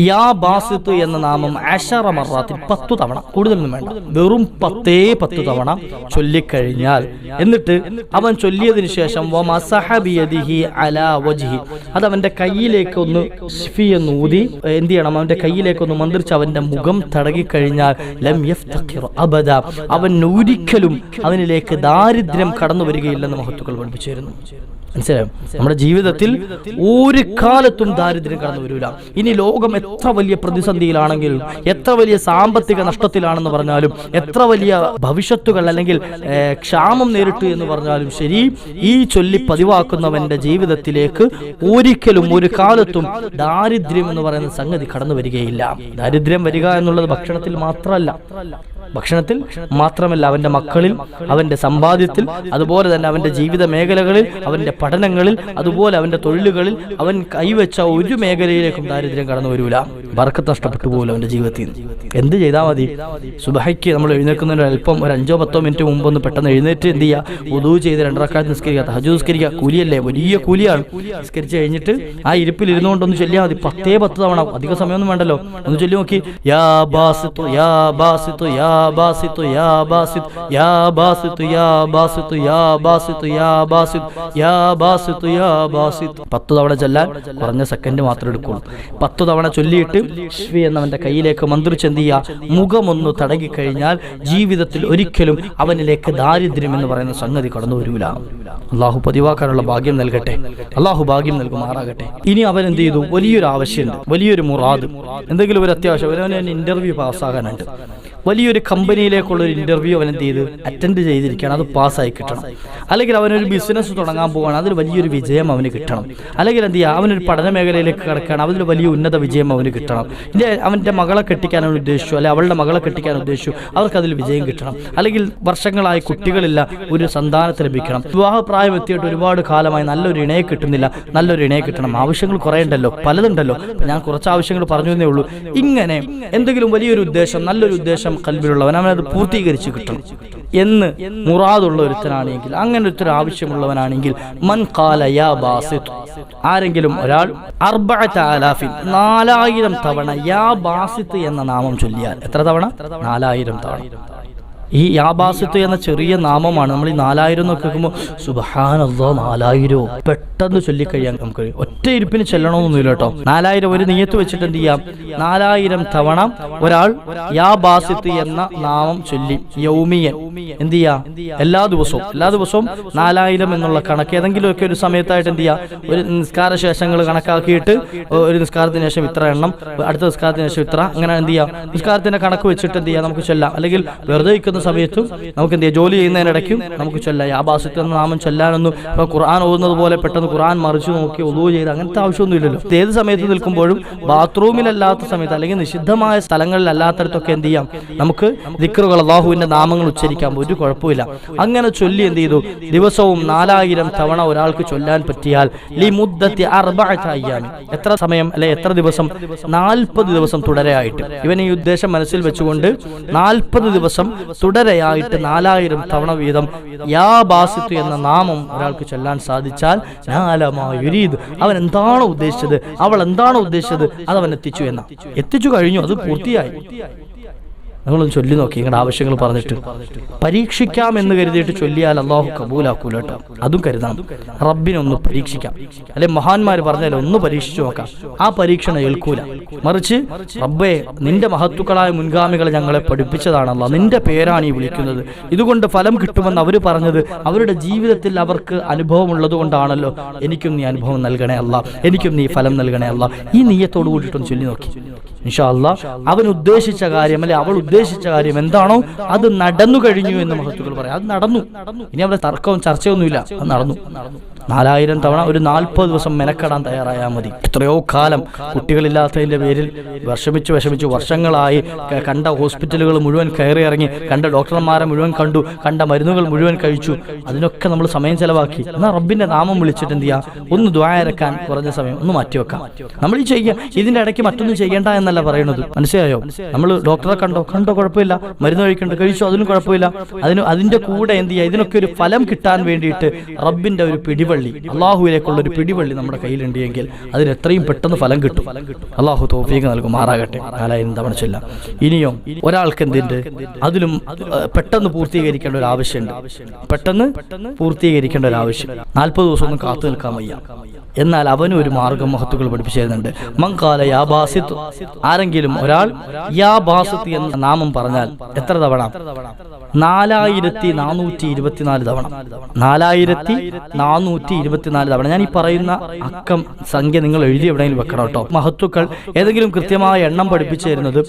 യാ ബാസിത്ത് എന്ന നാമം അഷറ മറാത്തിൽ പത്തു തവണ കൂടുതലൊന്നും വേണ്ട. വെറും പത്തേ പത്ത് തവണ ചൊല്ലിക്കഴിഞ്ഞാൽ. എന്നിട്ട് അവൻ ചൊല്ലിയതിനു ശേഷം അത് അവന്റെ കയ്യിലേക്ക് ഒന്ന് എന്ന് ഊതി. എന്ത് ചെയ്യണം? അവന്റെ കയ്യിലേക്ക് ഒന്ന് മന്ത്രിച്ച് അവന്റെ മുഖം തടകിക്കഴിഞ്ഞാൽ ലം അബദ. അവൻ ഒരിക്കലും അവനിലേക്ക് ദാരിദ്ര്യം കടന്നു വരികയില്ലെന്ന് മഹത്തുക്കൾ പഠിപ്പിച്ചിരുന്നു. മനസ്സിലായോ? നമ്മുടെ ജീവിതത്തിൽ ഒരു കാലത്തും ദാരിദ്ര്യം കടന്നു വരില്ല. ഇനി ലോകം എത്ര വലിയ പ്രതിസന്ധിയിലാണെങ്കിലും എത്ര വലിയ സാമ്പത്തിക നഷ്ടത്തിലാണെന്ന് പറഞ്ഞാലും എത്ര വലിയ ഭവിഷ്യത്തുകൾ അല്ലെങ്കിൽ ക്ഷാമം നേരിട്ടു എന്ന് പറഞ്ഞാലും ശരി ഈ ചൊല്ലി പതിവാക്കുന്നവന്റെ ജീവിതത്തിലേക്ക് ഒരിക്കലും ഒരു കാലത്തും ദാരിദ്ര്യം എന്ന് പറയുന്ന സംഗതി കടന്നു വരികയില്ല. ദാരിദ്ര്യം വരിക എന്നുള്ളത് ഭക്ഷണത്തിൽ മാത്രമല്ല. ഭക്ഷണത്തിൽ മാത്രമല്ല അവന്റെ മക്കളിൽ അവന്റെ സമ്പാദ്യത്തിൽ അതുപോലെ തന്നെ അവന്റെ ജീവിത മേഖലകളിൽ അവന്റെ പഠനങ്ങളിൽ അതുപോലെ അവന്റെ തൊഴിലുകളിൽ അവൻ കൈവച്ച ഒരു മേഖലയിലേക്കും ദാരിദ്ര്യം കടന്നു വരൂല. ബർക്കത്ത് നഷ്ടപ്പെട്ടു പോലും അവന്റെ ജീവിതത്തിൽ. എന്ത് ചെയ്താൽ മതി? സുബഹയ്ക്ക് നമ്മൾ എഴുന്നേൽക്കുന്നതിന് അല്പം ഒരു അഞ്ചോ പത്തോ മിനിറ്റ് മുമ്പ് ഒന്ന് പെട്ടെന്ന് എഴുന്നേറ്റ് എന്ത് ചെയ്യുക ഉദു ചെയ്ത് രണ്ടരക്കാലത്ത് നിസ്കരിക്കുക. ഹജു നിസ്കരിക്കുക. കൂലിയല്ലേ? വലിയ കൂലിയാണ്. നിസ്കരിച്ച് കഴിഞ്ഞിട്ട് ആ ഇരിപ്പിൽ ഇരുന്നുകൊണ്ടൊന്ന് ചൊല്ലിയാൽ മതി. പത്തേ പത്ത് തവണ. അധിക സമയമൊന്നും വേണ്ടല്ലോ. ഒന്ന് ചൊല്ലി നോക്കി. യാ ബാസിത്തു യാ ബാസിത്തു യാ ബാസിത്തു യാ ബാസിത്തു യാ ബാസിത്തു യാ ബാസിത്തു യാ ബാസിത്തു യാ ബാസിത്തു യാ ബാസിത്തു യാ ബാസിത്തു പത്ത് തവണ ചൊല്ലാൻ കുറഞ്ഞ സെക്കൻഡ് മാത്രം എടുക്കുള്ളൂ. പത്ത് തവണ ചൊല്ലിയിട്ട് ശ്രീ എന്നവന്റെ കയ്യിലേക്ക് മന്ത്രിച്ച് എന്ത് ചെയ്യുക. മുഖമൊന്ന് തടകിക്കഴിഞ്ഞാൽ ജീവിതത്തിൽ ഒരിക്കലും അവനിലേക്ക് ദാരിദ്ര്യം എന്ന് പറയുന്ന സംഗതി കടന്നു വരൂല അള്ളാഹു പതിവാക്കാനുള്ള ഭാഗ്യം നൽകട്ടെ. അള്ളാഹു ഭാഗ്യം നൽകുമാറാകട്ടെ. ഇനി അവൻ എന്ത് ചെയ്തു? വലിയൊരു ആവശ്യമുണ്ട്. വലിയൊരു മുറാദ്. എന്തെങ്കിലും ഒരു അത്യാവശ്യം. അവന് ഇന്റർവ്യൂ പാസ്സാകാനുണ്ട് വലിയൊരു കമ്പനിയിലേക്കുള്ള ഒരു ഇന്റർവ്യൂ അവൻ എന്ത് ചെയ്ത്? അറ്റൻഡ് ചെയ്തിരിക്കുകയാണ്. അത് പാസ്സായി കിട്ടണം. അല്ലെങ്കിൽ അവനൊരു ബിസിനസ് തുടങ്ങാൻ പോവാണ് അതിൽ വലിയൊരു വിജയം അവന് കിട്ടണം. അല്ലെങ്കിൽ എന്ത് ചെയ്യുക? അവനൊരു പഠന മേഖലയിലേക്ക് കിടക്കുകയാണ്. അതിൽ വലിയ ഉന്നത വിജയം അവന് കിട്ടണം. ഇനി അവന്റെ മകളെ കെട്ടിക്കാൻ അവൻ ഉദ്ദേശിച്ചു അല്ലെങ്കിൽ അവളുടെ മകളെ കെട്ടിക്കാൻ ഉദ്ദേശിച്ചു അവർക്കതിൽ വിജയം കിട്ടണം. അല്ലെങ്കിൽ വർഷങ്ങളായി കുട്ടികളില്ല ഒരു സന്താനത്തെ ലഭിക്കണം. വിവാഹപ്രായം എത്തിയിട്ട് ഒരുപാട് കാലമായി നല്ലൊരു ഇണയെ കിട്ടുന്നില്ല. നല്ലൊരു ഇണയെ കിട്ടണം. ആവശ്യങ്ങൾ കുറേ ഉണ്ടല്ലോ പലതുണ്ടല്ലോ. ഞാൻ കുറച്ച് ആവശ്യങ്ങൾ പറഞ്ഞു എന്നേ ഉള്ളൂ. ഇങ്ങനെ എന്തെങ്കിലും വലിയൊരു ഉദ്ദേശം നല്ലൊരു ഉദ്ദേശം കൽവിലുള്ളവൻ അവനത് പൂർത്തീകരിച്ചു കിട്ടണം എന്ന് മുറാദുള്ള ഒരുത്തനാണെങ്കിൽ അങ്ങനെ ഒരുത്തർ ആവശ്യമുള്ളവനാണെങ്കിൽ മൻ ആരെങ്കിലും ഒരാൾ അർബഅത ആലാഫിൻ നാലായിരം തവണ യാ ബാസിത്ത് എന്ന നാമം ചൊല്ലിയാൽ എത്ര തവണ? നാലായിരം തവണ. ഈ യാബാസിത്ത് എന്ന ചെറിയ നാമമാണ്. നമ്മൾ ഈ നാലായിരം എന്നൊക്കെ കേൾക്കുമ്പോൾ സുബഹാനല്ലോ നാലായിരോ? പെട്ടെന്ന് ചൊല്ലിക്കഴിയാൻ നമുക്ക് ഒറ്റ ഇരിപ്പിന് ചെല്ലണമെന്നൊന്നുമില്ല കേട്ടോ. നാലായിരം ഒരു നീയത്ത് വെച്ചിട്ട് എന്ത് ചെയ്യാം? നാലായിരം തവണ ഒരാൾ യാബാസിത്ത് എന്ന നാമം ചൊല്ലി യൗമിയൻ എന്ത് ചെയ്യാം? എല്ലാ ദിവസവും എല്ലാ ദിവസവും നാലായിരം എന്നുള്ള കണക്ക് ഏതെങ്കിലുമൊക്കെ ഒരു സമയത്തായിട്ട് എന്ത് ചെയ്യാം? ഒരു നിസ്കാര ശേഷങ്ങൾ കണക്കാക്കിയിട്ട് ഒരു നിസ്കാരത്തിന് ശേഷം ഇത്ര എണ്ണം അടുത്ത നിസ്കാരത്തിന് ശേഷം ഇത്ര അങ്ങനെ എന്ത് ചെയ്യാം? നിസ്കാരത്തിന്റെ കണക്ക് വെച്ചിട്ട് എന്ത് ചെയ്യാം? നമുക്ക് ചൊല്ലാം. അല്ലെങ്കിൽ വെറുതെ സമയത്തും നമുക്ക് എന്ത് ജോലി ചെയ്യുന്നതിനിടയ്ക്കും നമുക്ക് ചൊല്ലാം. യാബാസിത്ത് എന്ന നാമം ചൊല്ലാനൊന്നും ഇപ്പോൾ ഖുർആൻ ഓതുന്നത് പോലെ പെട്ടെന്ന് ഖുർആൻ മറിച്ച് നോക്കി ഒതുവ് ചെയ്ത് അങ്ങനത്തെ ആവശ്യമൊന്നും ഇല്ലല്ലോ ഏത് സമയത്ത് നിൽക്കുമ്പോഴും ബാത്റൂമിലല്ലാത്ത സമയത്ത് അല്ലെങ്കിൽ നിഷിദ്ധമായ സ്ഥലങ്ങളിലല്ലാത്തടത്തൊക്കെ എന്ത് ചെയ്യാം? നമുക്ക് ദിക്റുകൾ അള്ളാഹുവിന്റെ നാമങ്ങൾ ഉച്ചരിക്കാൻ ഒരു കുഴപ്പമില്ല. അങ്ങനെ ചൊല്ലി എന്ത് ചെയ്തു? ദിവസവും നാലായിരം തവണ ഒരാൾക്ക് ചൊല്ലാൻ പറ്റിയാൽ ലി എത്ര സമയം അല്ലെ എത്ര ദിവസം? നാൽപ്പത് ദിവസം തുടരെയായിട്ട്. ഇവൻ ഈ ഉദ്ദേശം മനസ്സിൽ വെച്ചുകൊണ്ട് നാൽപ്പത് ദിവസം തുടരെയായിട്ട് നാലായിരം തവണ വീതം യാ ബാസിത്തു എന്ന നാമം ഒരാൾക്ക് ചൊല്ലാൻ സാധിച്ചാൽ നാലമാ യുരീദ് അവൻ എന്താണോ ഉദ്ദേശിച്ചത്? അവൾ എന്താണോ ഉദ്ദേശിച്ചത്? അത് അവൻ എത്തിച്ചു എന്ന. എത്തിച്ചു കഴിഞ്ഞു അത് പൂർത്തിയായി. നിങ്ങളൊന്ന് ചൊല്ലി നോക്കി നിങ്ങളുടെ ആവശ്യങ്ങൾ പറഞ്ഞിട്ട്. പരീക്ഷിക്കാം എന്ന് കരുതിയിട്ട് ചൊല്ലിയാൽ അള്ളാഹു കബൂലാക്കൂല കേട്ടോ. അതും കരുതാം. റബ്ബിനെ ഒന്ന് പരീക്ഷിക്കാം. അല്ലെ മഹാന്മാർ പറഞ്ഞാൽ ഒന്ന് പരീക്ഷിച്ചു നോക്കാം. ആ പരീക്ഷണം ഏൽക്കൂല. മറിച്ച് റബ്ബേ നിന്റെ മഹത്തുക്കളായ മുൻഗാമികളെ ഞങ്ങളെ പഠിപ്പിച്ചതാണല്ലോ. നിന്റെ പേരാണ് ഈ വിളിക്കുന്നത്. ഇതുകൊണ്ട് ഫലം കിട്ടുമെന്ന് അവർ പറഞ്ഞത് അവരുടെ ജീവിതത്തിൽ അവർക്ക് അനുഭവമുള്ളത് കൊണ്ടാണല്ലോ. എനിക്കും നീ അനുഭവം നൽകണേ അല്ല എനിക്കും നീ ഫലം നൽകണേ അല്ല ഈ നീയത്തോട് കൂടിയിട്ടൊന്ന് ചൊല്ലി നോക്കി. ഇൻഷാ അല്ലാ അവൻ ഉദ്ദേശിച്ച കാര്യം അല്ലെ അവൾ ഉദ്ദേശിച്ച കാര്യം എന്താണോ അത് നടന്നു കഴിഞ്ഞു എന്ന് മഹത്തുക്കൾ പറയാം. അത് നടന്നു. ഇനി അവിടെ തർക്കവും ചർച്ചയൊന്നുമില്ല. അത് നടന്നു. നടന്നു. നാലായിരം തവണ ഒരു നാൽപ്പത് ദിവസം മെനക്കെടാൻ തയ്യാറായാൽ മതി. എത്രയോ കാലം കുട്ടികളില്ലാത്തതിന്റെ പേരിൽ വിഷമിച്ച് വിഷമിച്ച് വർഷങ്ങളായി കണ്ട ഹോസ്പിറ്റലുകൾ മുഴുവൻ കയറി ഇറങ്ങി കണ്ട ഡോക്ടർമാരെ മുഴുവൻ കണ്ടു കണ്ട മരുന്നുകൾ മുഴുവൻ കഴിച്ചു. അതിനൊക്കെ നമ്മൾ സമയം ചെലവാക്കി. എന്നാൽ റബ്ബിന്റെ നാമം വിളിച്ചിട്ട് എന്ത് ചെയ്യുക ഒന്ന് ദ്വായരക്കാൻ കുറഞ്ഞ സമയം ഒന്ന് മാറ്റിവെക്കാം. നമ്മൾ ഈ ചെയ്യുക ഇതിന്റെ ഇടയ്ക്ക് മറ്റൊന്നും ചെയ്യേണ്ട എന്നല്ല പറയുന്നത്. മനസ്സിലായോ? നമ്മൾ ഡോക്ടറെ കണ്ടോ? കണ്ടോ കുഴപ്പമില്ല. മരുന്ന് കഴിക്കണ്ട കഴിച്ചു അതിനും കുഴപ്പമില്ല. അതിന് അതിന്റെ കൂടെ എന്ത് ചെയ്യുക ഇതിനൊക്കെ ഒരു ഫലം കിട്ടാൻ വേണ്ടിയിട്ട് റബ്ബിന്റെ ഒരു പിടിവള്ളി. അള്ളാഹുവിലേക്കുള്ള ഒരു പിടിവള്ളി നമ്മുടെ കയ്യിലുണ്ട് എങ്കിൽ അതിന് എത്രയും പെട്ടെന്ന് ഫലം കിട്ടും. അള്ളാഹു തോഫീക്ക് നൽകുമാറാകട്ടെ. നാലായിരം തവണ ചൊല്ല. ഇനിയും ഒരാൾക്ക് എന്തിന്റെ അതിലും പെട്ടെന്ന് പൂർത്തീകരിക്കേണ്ട ഒരു ആവശ്യമുണ്ട്. പെട്ടെന്ന് പൂർത്തീകരിക്കേണ്ട ഒരു ആവശ്യം. നാൽപ്പത് ദിവസം ഒന്നും കാത്തു നിൽക്കാൻ വയ്യ. എന്നാൽ അവനും ഒരു മാർഗം മഹത്തുക്കൾ പഠിപ്പിച്ചു തരുന്നുണ്ട് മങ്കാല യാ ബാസിത്ത് ആരെങ്കിലും ഒരാൾ യാബാസിത് എന്ന നാമം പറഞ്ഞാൽ എത്ര തവണ? നാലായിരത്തി നാനൂറ്റി ഇരുപത്തിനാല് തവണ. നാലായിരത്തി നാനൂറ്റി ഇരുപത്തിനാല് തവണ. ഞാൻ ഈ പറയുന്ന അക്കം സംഖ്യ നിങ്ങൾ എഴുതി എവിടെയെങ്കിലും വെക്കണം കേട്ടോ. മഹത്തുക്കൾ ഏതെങ്കിലും കൃത്യമായ എണ്ണം പഠിപ്പിച്ചു തരുന്നത്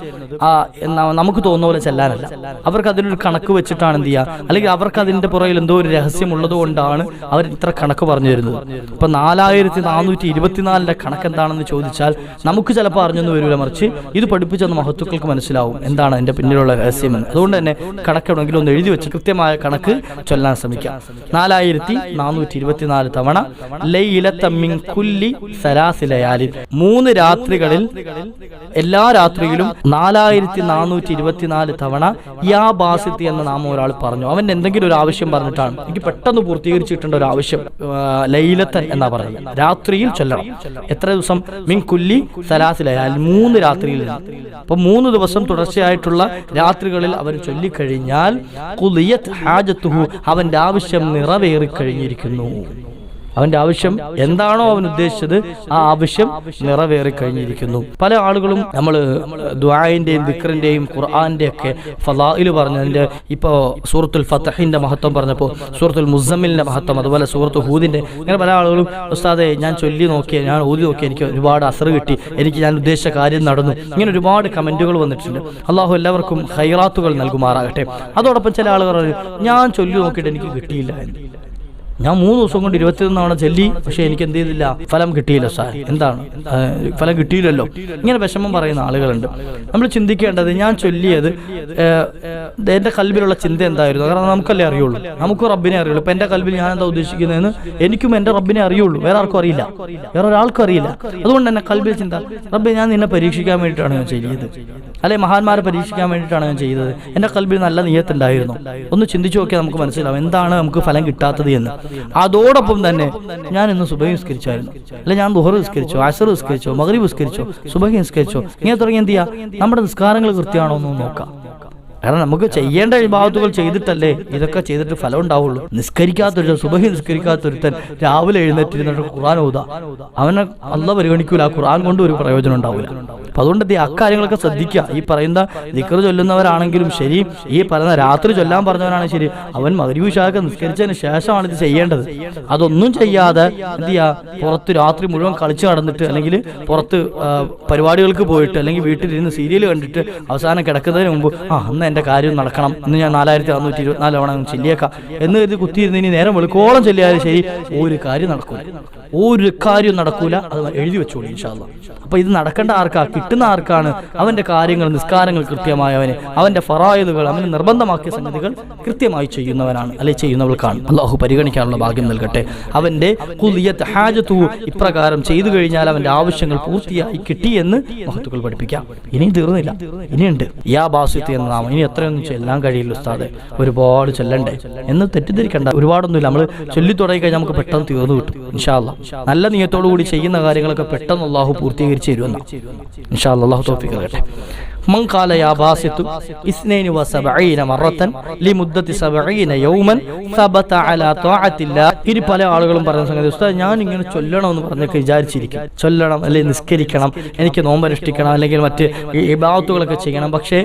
നമുക്ക് തോന്നുന്ന പോലെ ചെല്ലാനല്ല. അവർക്ക് അതിനൊരു കണക്ക് വെച്ചിട്ടാണ് എന്ത് ചെയ്യുക? അല്ലെങ്കിൽ അവർക്ക് അതിന്റെ പുറകിൽ എന്തോ ഒരു രഹസ്യം ഉള്ളത് കൊണ്ടാണ് അവർ ഇത്ര കണക്ക് പറഞ്ഞു തരുന്നത്. ഇപ്പൊ നാലായിരത്തി നാനൂറ്റി ഇരുപത്തിനാലിന്റെ കണക്ക് എന്താണെന്ന് ചോദിച്ചാൽ നമുക്ക് ചിലപ്പോൾ അറിഞ്ഞൊന്നും വരില്ല മറിച്ച് ഇത് പഠിപ്പിച്ചെന്ന് മഹത്വക്കൾക്ക് മനസ്സിലാവും. എന്താണ് അതിന്റെ പിന്നിലുള്ള രഹസ്യമെന്ന് അതുകൊണ്ട് തന്നെ കണക്കെവിടെങ്കിലും ഒന്ന് എഴുതി വെച്ച് കൃത്യമായ കണക്ക് ചൊല്ലാൻ ശ്രമിക്കാം. നാലായിരത്തി നാനൂറ്റി ഇരുപത്തിനാല് തവണ ലൈലത്തമ്മിൻ കുല്ലി സരാസിലയാലിൽ മൂന്ന് രാത്രികളിൽ എല്ലാ രാത്രിയിലും നാലായിരത്തി നാനൂറ്റി ഇരുപത്തിനാല് തവണ യാ ബാസിത്തി എന്ന നാമം ഒരാൾ പറഞ്ഞു. അവൻ എന്തെങ്കിലും ഒരു ആവശ്യം പറഞ്ഞിട്ടാണ്. എനിക്ക് പെട്ടെന്ന് പൂർത്തീകരിച്ചിട്ടുണ്ട് ഒരു ആവശ്യം ലൈലത്തൻ എന്നാ പറയുന്നത്. രാത്രിയിൽ ചൊല്ലണം. എത്ര ദിവസം? മിൻ കുല്ലി സലാസിലയാൽ മൂന്ന് രാത്രിയിൽ അപ്പൊ മൂന്ന് ദിവസം തുടർച്ചയായിട്ടുള്ള രാത്രികളിൽ അവൻ ചൊല്ലിക്കഴിഞ്ഞാൽ അവന്റെ ആവശ്യം നിറവേറി കഴിഞ്ഞിരിക്കുന്നു അവന്റെ ആവശ്യം എന്താണോ അവൻ ഉദ്ദേശിച്ചത് ആ ആവശ്യം നിറവേറി കഴിഞ്ഞിരിക്കുന്നു. പല ആളുകളും നമ്മൾ ദ്വായന്റെയും ദിക്റിന്റെയും ഖുർആന്റെ ഒക്കെ ഫലായിൽ പറഞ്ഞതിന്റെ ഇപ്പോ സൂറത്തുൽ ഫത്തഹിന്റെ മഹത്വം പറഞ്ഞപ്പോൾ സൂറത്തുൽ മുസമ്മിലിന്റെ മഹത്വം അതുപോലെ സൂറത്ത് ഹൂദിന്റെ ഇങ്ങനെ പല ആളുകളും ഉസ്താദെ ഞാൻ ചൊല്ലി നോക്കിയ ഞാൻ ഊതി നോക്കിയ എനിക്ക് ഒരുപാട് അസർ കിട്ടി എനിക്ക് ഞാൻ ഉദ്ദേശിച്ച കാര്യം നടന്നു. ഇങ്ങനെ ഒരുപാട് കമന്റുകൾ വന്നിട്ടുണ്ട്. അള്ളാഹു എല്ലാവർക്കും ഹൈറാത്തുകൾ നൽകുമാറാകട്ടെ. അതോടൊപ്പം ചില ആളുകൾ ഞാൻ ചൊല്ലി നോക്കിയിട്ട് എനിക്ക് കിട്ടിയില്ല എന്ന്. ഞാൻ മൂന്ന് ദിവസം കൊണ്ട് ഇരുപത്തിയൊന്ന് തവണ ചെല്ലി പക്ഷെ എനിക്ക് എന്ത് ചെയ്തില്ല? ഫലം കിട്ടിയില്ല സാർ. എന്താണ്? ഫലം കിട്ടിയില്ലല്ലോ. ഇങ്ങനെ വിഷമം പറയുന്ന ആളുകളുണ്ട്. നമ്മൾ ചിന്തിക്കേണ്ടത് ഞാൻ ചൊല്ലിയത് എന്റെ കൽബിലുള്ള ചിന്ത എന്തായിരുന്നു? കാരണം നമുക്കല്ലേ അറിയുള്ളൂ. നമുക്ക് റബ്ബിനെ അറിയുള്ളൂ. ഇപ്പൊ എന്റെ കൽബിൽ ഞാൻ എന്താ ഉദ്ദേശിക്കുന്നതെന്ന് എനിക്കും എന്റെ റബ്ബിനെ അറിയുള്ളൂ. വേറെ ആർക്കും അറിയില്ല. വേറെ ഒരാൾക്കും അറിയില്ല. അതുകൊണ്ട് തന്നെ കൽബിൽ ചിന്ത റബ്ബെ ഞാൻ നിന്നെ പരീക്ഷിക്കാൻ വേണ്ടിയിട്ടാണ് ഞാൻ ചെയ്തത് അല്ലെ മഹാന്മാരെ പരീക്ഷിക്കാൻ വേണ്ടിയിട്ടാണ് ഞാൻ ചെയ്തത്. എന്റെ കൽബിൽ നല്ല നീയത്തുണ്ടായിരുന്നു. ഒന്ന് ചിന്തിച്ചു നോക്കിയാൽ നമുക്ക് മനസ്സിലാവും. എന്താണ് നമുക്ക് ഫലം കിട്ടാത്തത് എന്ന്. അതോടൊപ്പം തന്നെ ഞാൻ ഇന്ന് സുബഹി നിസ്കരിച്ചായിരുന്നു. അല്ലെ ഞാൻ ദുഹർ നിസ്കരിച്ചോ അസർ നിസ്കരിച്ചോ മഗ്രിബ് നിസ്കരിച്ചോ സുബഹി നിസ്കരിച്ചോ. ഇങ്ങനെ തുടങ്ങി എന്ത് ചെയ്യുക നമ്മുടെ നിസ്കാരങ്ങൾ കൃത്യമാണോ എന്ന് നോക്കാം. കാരണം നമുക്ക് ചെയ്യേണ്ട വിഭാഗത്തുകൾ ചെയ്തിട്ടല്ലേ ഇതൊക്കെ ചെയ്തിട്ട് ഫലം ഉണ്ടാവുള്ളൂ. നിസ്കരിക്കാത്തൊരു സുബഹി നിസ്കരിക്കാത്തൊരുത്തൻ രാവിലെ എഴുന്നേറ്റിരുന്നിട്ട് ഖുർആൻ ഓതാ. അവനെ അല്ല പരിഗണിക്കൂല ആ ഖുർആൻ കൊണ്ട് ഒരു പ്രയോജനം ഉണ്ടാവില്ല അപ്പൊ അതുകൊണ്ട് ഈ അക്കാര്യങ്ങളൊക്കെ ശ്രദ്ധിക്കുക. ഈ പറയുന്ന നിക്കർ ചൊല്ലുന്നവരാണെങ്കിലും ശരി ഈ പറയുന്ന രാത്രി ചൊല്ലാൻ പറഞ്ഞവനാണ് ശരി അവൻ മകരീവ് ഷാക്ക് നിസ്കരിച്ചതിന് ശേഷമാണ് ഇത് ചെയ്യേണ്ടത്. അതൊന്നും ചെയ്യാതെ എന്ത് ചെയ്യാ? പുറത്ത് രാത്രി മുഴുവൻ കളിച്ചു നടന്നിട്ട് അല്ലെങ്കിൽ പുറത്ത് പരിപാടികൾക്ക് പോയിട്ട് അല്ലെങ്കിൽ വീട്ടിലിരുന്ന് സീരിയൽ കണ്ടിട്ട് അവസാനം കിടക്കുന്നതിന് മുമ്പ് ആ അന്ന് എന്റെ കാര്യം നടക്കണം. ഇന്ന് ഞാൻ നാലായിരത്തി അറുന്നൂറ്റി ഇരുപത്തിനാല് തവണ ചെല്ലിയേക്കാം. എന്ന് കരുതി കുത്തിയിരുന്ന് ഇനി നേരം വെളുക്കോളം ചെല്ലിയാലും ശരി ഒരു കാര്യം നടക്കൂല. ഒരു കാര്യം നടക്കൂല അത് എഴുതി വെച്ചോളൂ ഇൻഷാല്ല അപ്പൊ ഇത് നടക്കേണ്ട ആർക്കാ? കിട്ടുന്ന ആർക്കാണ്? അവന്റെ കാര്യങ്ങൾ നിസ്കാരങ്ങൾ കൃത്യമായവന് അവന്റെ ഫറായതുകൾ അവന് നിർബന്ധമാക്കിയ സംഗതികൾ കൃത്യമായി ചെയ്യുന്നവനാണ് അല്ലെ ചെയ്യുന്നവൾക്കാണ്. അള്ളാഹു പരിഗണിക്കാനുള്ള ഭാഗ്യം നൽകട്ടെ. അവന്റെ ഹാജത്തു ഇപ്രകാരം ചെയ്തു കഴിഞ്ഞാൽ അവന്റെ ആവശ്യങ്ങൾ പൂർത്തിയായി കിട്ടിയെന്ന് മഹത്തുക്കൾ പഠിപ്പിക്കാം. ഇനിയും തീർന്നില്ല. ഇനിയുണ്ട്. യാ ബാസിത്ത് എന്ന നാമം. ഇനി എത്രയൊന്നും ചെല്ലാൻ കഴിയില്ല ഉസ്താദ്. ഒരുപാട് ചെല്ലണ്ടേ. എന്ന് തെറ്റിദ്ധരിക്കണ്ട. ഒരുപാടൊന്നുമില്ല. നമ്മൾ ചൊല്ലി തുടങ്ങി കഴിഞ്ഞാൽ നമുക്ക് പെട്ടെന്ന് തീർന്നു കിട്ടും. ഇൻഷാല്ല നല്ല നിയത്തോടു കൂടി ചെയ്യുന്ന കാര്യങ്ങളൊക്കെ പെട്ടെന്ന് അള്ളാഹു പൂർത്തീകരിച്ച് തരുമെന്ന്. ഇൻഷാല്ല അള്ളാഹു തോഫിക്ക് തരട്ടെ من قال يا باسط اثنين وسبعين مرة لمدة سبعين يوما ثبت على طاعة الله ഇനി പല ആളുകളും പറയുന്ന സംഗതി ഉസ്താദ് ഞാൻ ഇങ്ങനെ ചൊല്ലണം എന്ന് പറഞ്ഞൊക്കെ വിചാരിച്ചിരിക്കും ചൊല്ലണം അല്ലെങ്കിൽ നിസ്കരിക്കണം എനിക്ക് നോമ്പനുഷ്ഠിക്കണം അല്ലെങ്കിൽ മറ്റ് ഇബാത്തുകളൊക്കെ ചെയ്യണം പക്ഷേ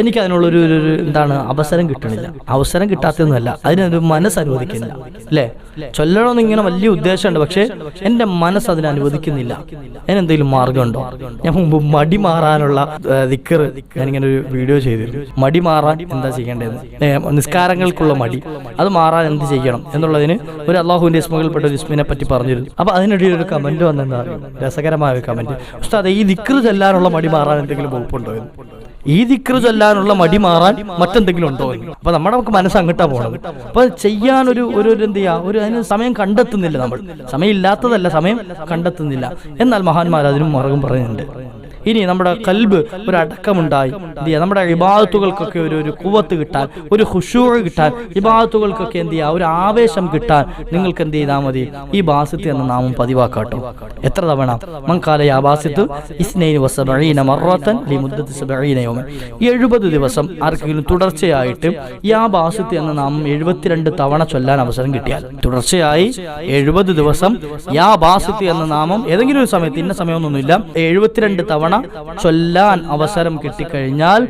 എനിക്ക് അതിനുള്ളൊരു ഒരു ഒരു എന്താണ് അവസരം കിട്ടണില്ല അവസരം കിട്ടാത്തതൊന്നുമല്ല അതിനൊരു മനസ്സ് അനുവദിക്കുന്നില്ല അല്ലേ ചൊല്ലണമെന്ന് ഇങ്ങനെ വലിയ ഉദ്ദേശമുണ്ട് പക്ഷേ എൻ്റെ മനസ്സ് അതിനെ അനുവദിക്കുന്നില്ല അതിനെന്തെങ്കിലും മാർഗമുണ്ടോ ഞാൻ മുമ്പ് മടി മാറാനുള്ള ദിക്കർ ഞാനിങ്ങനെ ഒരു വീഡിയോ ചെയ്തിരുന്നു. മടി മാറാൻ എന്താ ചെയ്യേണ്ടതെന്ന് നിസ്കാരങ്ങൾക്കുള്ള മടി. അത് മാറാൻ എന്ത് ചെയ്യണം എന്നുള്ളതിന് ഒരു അള്ളാഹുവിന്റെ ഇസ്മകൾപ്പെട്ട ഒരു ഇസ്മിനെ പറ്റി പറഞ്ഞിരുന്നു. അപ്പൊ അതിനിടയിൽ ഒരു കമന്റ് വന്നെന്താ രസകരമായ ഒരു കമന്റ് ഉസ്താദ് ഈ ദിക്ർ ചെല്ലാനുള്ള മടി മാറാൻ എന്തെങ്കിലും വകുപ്പുണ്ടോ എന്ന്? ഈ ദിക്ർ ചൊല്ലാനുള്ള മടി മാറാൻ മറ്റെന്തെങ്കിലും ഉണ്ടോ അപ്പൊ നമ്മുടെ നമുക്ക് മനസ്സ് അങ്ങോട്ടാ പോകണം. അപ്പൊ ചെയ്യാൻ ഒരു ഒരു എന്ത് ചെയ്യാ? ഒരു അതിന് സമയം കണ്ടെത്തുന്നില്ല നമ്മൾ. സമയം ഇല്ലാത്തതല്ല സമയം കണ്ടെത്തുന്നില്ല. എന്നാൽ മഹാന്മാർ അതിനും മറുകും പറയുന്നുണ്ട്. ഇനി നമ്മുടെ കൽബ് ഒരു അടക്കമുണ്ടായി നമ്മുടെ ഇബാദത്തുകൾക്കൊക്കെ ഒരു ഒരു കുവത്ത് കിട്ടാൻ ഒരു ഹുഷൂർ കിട്ടാൻ ഇബാദത്തുകൾക്കൊക്കെ എന്ത് ചെയ്യാ? ഒരു ആവേശം കിട്ടാൻ നിങ്ങൾക്ക് എന്ത് ചെയ്താൽ മതി? ഈ ബാസിത്ത് എന്ന നാമം പതിവാക്കാട്ടോ. എത്ര തവണ? മങ്കാല ആ ബാസിത്ത് ഇസ്നൈനി മറത്തൻ എഴുപത് ദിവസം ആർക്കെങ്കിലും തുടർച്ചയായിട്ട് യാ ബാസിത്ത് എന്ന നാമം എഴുപത്തിരണ്ട് തവണ ചൊല്ലാൻ അവസരം കിട്ടിയാൽ തുടർച്ചയായി എഴുപത് ദിവസം യാ ബാസിത്ത് എന്ന നാമം ഏതെങ്കിലും ഒരു സമയത്ത് ഇന്ന സമയമൊന്നുമില്ല എഴുപത്തിരണ്ട് തവണ ചൊല്ലാൻ അവസരം കിട്ടിക്കഴിഞ്ഞാൽ